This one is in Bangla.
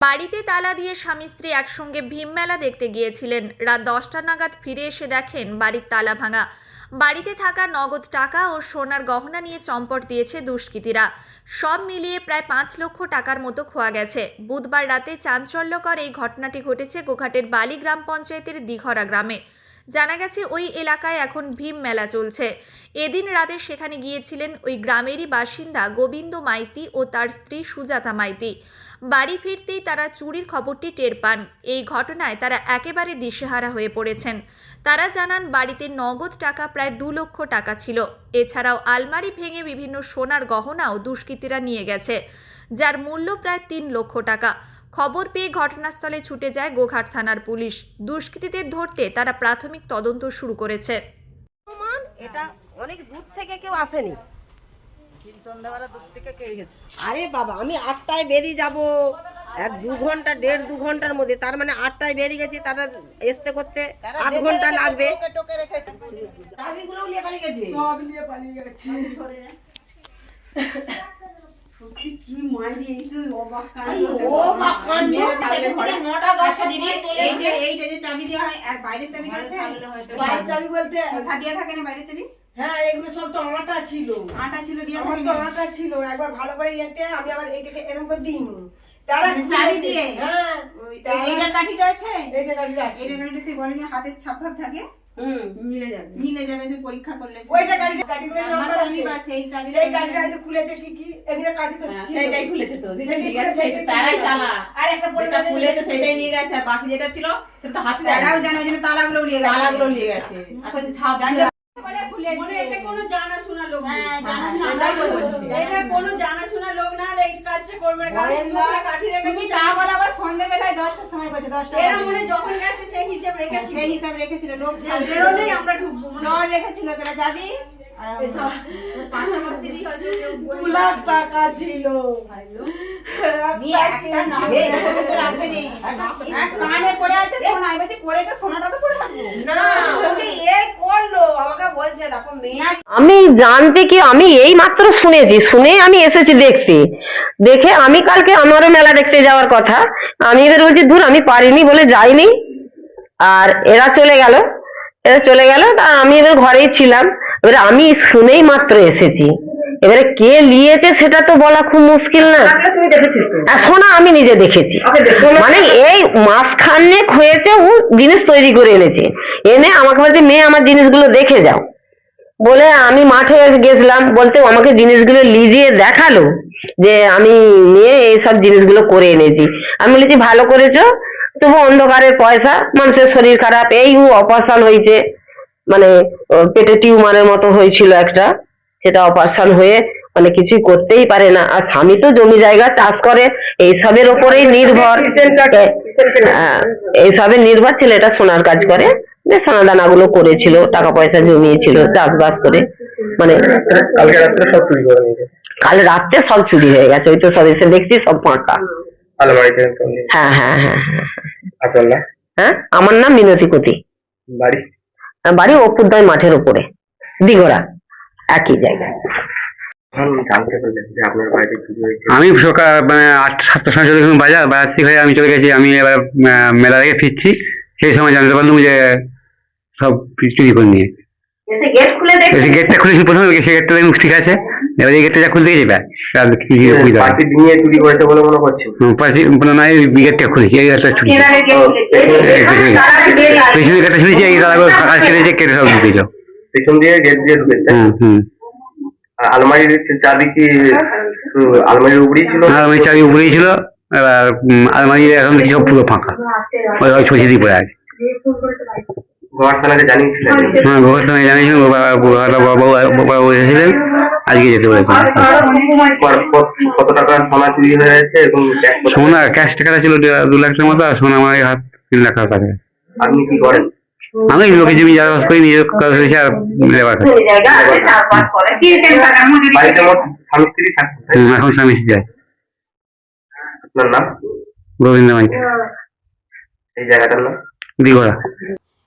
বাড়িতে তালা দিয়ে স্বামী স্ত্রী একসঙ্গে ভীম মেলা দেখতে গিয়েছিলেন। রাত দশটা নাগাদ ফিরে এসে দেখেন বাড়ির তালা ভাঙা। বাড়িতে থাকা নগদ টাকা ও সোনার গহনা নিয়ে চম্পট দিয়েছে দুষ্কৃতীরা। সব মিলিয়ে প্রায় পাঁচ লক্ষ টাকার মতো খোয়া গেছে। বুধবার রাতে চাঞ্চল্যকর এই ঘটনাটি ঘটেছে গোঘাটের বালি গ্রাম পঞ্চায়েতের দিঘরা গ্রামে। জানা গেছে, ওই এলাকায় এখন ভীম মেলা চলছে। এদিন রাতে সেখানে গিয়েছিলেন ওই গ্রামেরই বাসিন্দা গোবিন্দ মাইতি ও তার স্ত্রী সুজাতা মাইতি। বাড়ি ফিরতেই তারা চুরির খবরটি টের পান। এই ঘটনায় তারা একেবারে দিশেহারা হয়ে পড়েছেন। তারা জানান, বাড়িতে নগদ টাকা প্রায় দু লক্ষ টাকা ছিল। এছাড়াও আলমারি ভেঙে বিভিন্ন সোনার গহনাও দুষ্কৃতীরা নিয়ে গেছে, যার মূল্য প্রায় তিন লক্ষ টাকা। খবর পেয়ে ঘটনাস্থলে ছুটে যায় গোঘাট থানার পুলিশ। দুষ্কৃতীদের ধরতে তারা প্রাথমিক তদন্ত শুরু করেছে। এটা অনেক দূর থেকে কেউ আসেনি। আরে বাবা আমি আটটায় বেরিয়ে যাব। এক দু ঘণ্টা দেড় দু ঘণ্টার মধ্যে। তার মানে আটটায় বেরিয়ে গেছি তারা আসতে করতে আধ ঘণ্টা লাগবে। টোকে টোকে রেখেছে। চাবিগুলো নিয়ে পালিয়ে গেছে। সব নিয়ে পালিয়ে গেছে। ও বাকান্ড নটা দশটা দিনে চলে এই যে এইটা যে চাবি দেওয়া হয় আর বাইরের চাবিটা আছে? বাইরের চাবি বলতে দিয়ে থাকে না বাইরের চাবি? হ্যাঁ এগুলো সব তো আমারটা ছিল। আটা ছিল দিয়ে আমার তো। আমারটা ছিল। একবার ভালো করে ইয়েতে আমি আবার এরকম করে দিই তারা মানে চাবি খুলেছে। দিয়ে? হ্যাঁ। ওই কাঠিটা আছে? এইটা কাটিটা আছে। এইটার কাঠিটা সে বলে যে হাতের ছাপ ভাব থাকে? মিলে যাবে। মিলে যাবে সে পরীক্ষা করলে ওইটা কাটিটা কাটিগুলো নাম্বার আছে বা সেই চাবি সেই কাটিটা হয়তো খুলেছে কি কি? এগুলো কাটি তো ছিল। সেটাই খুলেছে তো। যেটা সেটাই নিয়ে গেছে তারাই চালা। আর একটা যেটা খুলেছে সেটাই নিয়ে গেছে। আর বাকি যেটা ছিল সেটা তো হাতে তারাও জানে তালাগুলো উড়িয়ে গেছে। তালাগুলো নিয়ে গেছে। ছাপ জানতে মানে নেই। হ্যাঁ, হ্যাঁ। মনে মানে যাবি? টাকা ছিল। কানে পড়ে যে পড়ে তো সোনাটা তো পড়ে থাকব। না। ও যে এ করল আমাকে বলছে দেখো মেয়ে আমি জানতে কি আমি এই মাত্র শুনেছি শুনে আমি এসেছি দেখছি। দেখে আমি কালকে আমারও মেলা দেখতে যাওয়ার কথা। আমি এবার বলছি দূর আমি পারিনি বলে যাইনি। আর এরা চলে গেল। এরা চলে গেল তা আমি এবার ঘরেই ছিলাম। এবারে আমি শুনেই মাত্র এসেছি। এবারে কে নিয়েছে সেটা তো বলা খুব মুশকিল না। আর সোনা আমি নিজে দেখেছি। মানে এই মাসখানেক হয়েছে ও জিনিস তৈরি করে এনেছে। এনে আমাকে বলছে মেয়ে আমার জিনিসগুলো দেখে যাও। বলে আমি মাঠে গেছিলাম। বলতে আমাকে জিনিসগুলো লিজিয়ে দেখাল যে আমি নিয়ে এইসব জিনিসগুলো করে এনেছি। আমি বলেছি ভালো করেছ তবু অন্ধকারের পয়সা মানুষের শরীর খারাপ। এই অপারেশন হয়েছে। মানে পেটে টিউমারের মতো হয়েছিল একটা। সেটা অপারেশন হয়ে মানে কিছুই করতেই পারে না। আর স্বামী তো জমি জায়গা চাষ করে এইসবের ওপরেই নির্ভর। হ্যাঁ, এইসবের নির্ভর ছেলেটা সোনার কাজ করে যে সোনা দানাগুলো করেছিল টাকা পয়সা জমিয়েছিল চাষবাস করে মানে কাল রাত্রে সব চুরি হয়ে গেছে ওই তো সব এসে দেখছি সব ফাঁকা। হ্যাঁ হ্যাঁ হ্যাঁ হ্যাঁ আপনার হ্যাঁ আমার নাম মিনতি কতি। বাড়ি? বাড়ি অপুরদয় মাঠের উপরে দিঘোড়া একই জায়গায় আমি সকাল মানে আট সাতটার সময় চলে গেছিলাম বাজার বাজার থেকে হয়ে আমি চলে গেছি আমি এবার মেলা থেকে ফিরছি সেই সময় জানতে পারলাম যে সব চুরি করে নিয়ে খুলে গেটটা খুলেছি প্রথমে সেই গেটটা দেখুন ঠিক আছে এবার এই গেটটা যা খুলতে গেছি ব্যাস আর কিছু বুঝতে পারি পার্টি দিয়ে চুরি করেছে বলে মনে করছেন না এই গেটটা খুলেছি এই গেটটা চুরি পেছনে গেটটা শুনেছি এই দাদা কাজ কেটেছে কেটে সব ঢুকেছিল পেছন দিয়ে গেট দিয়ে ঢুকেছে। হুম হুম। আর আলমারির চাবি কি আলমারির উপরেই ছিল? আর আমি চাবি উপরেই ছিল। এবার আলমারি এখন দেখছি সব পুরো ফাঁকা। ওই ওই ছড়িয়ে দিয়ে পড়ে আছে। ঘর থানাকে জানিয়েছিলেন? হ্যাঁ বাবা এসেছিলেন। আজকে যেতে বলেছেন কত- টাকা সোনা চুরি হয়ে গেছে এবং সোনা ক্যাশ টাকাটা ছিল দু- দু লাখ টাকার মতো আর সোনা আমার হাত তিন লাখ টাকা আপনি কি করেন? আমি লোকে জমি চাষবাস করি নিজের কাজ হয়েছে? আর লেবার? এখন স্বামী স্ত্রী আছে আপনার নাম? গোবিন্দ মাইক এই জায়গাটার নাম? দিঘোড়া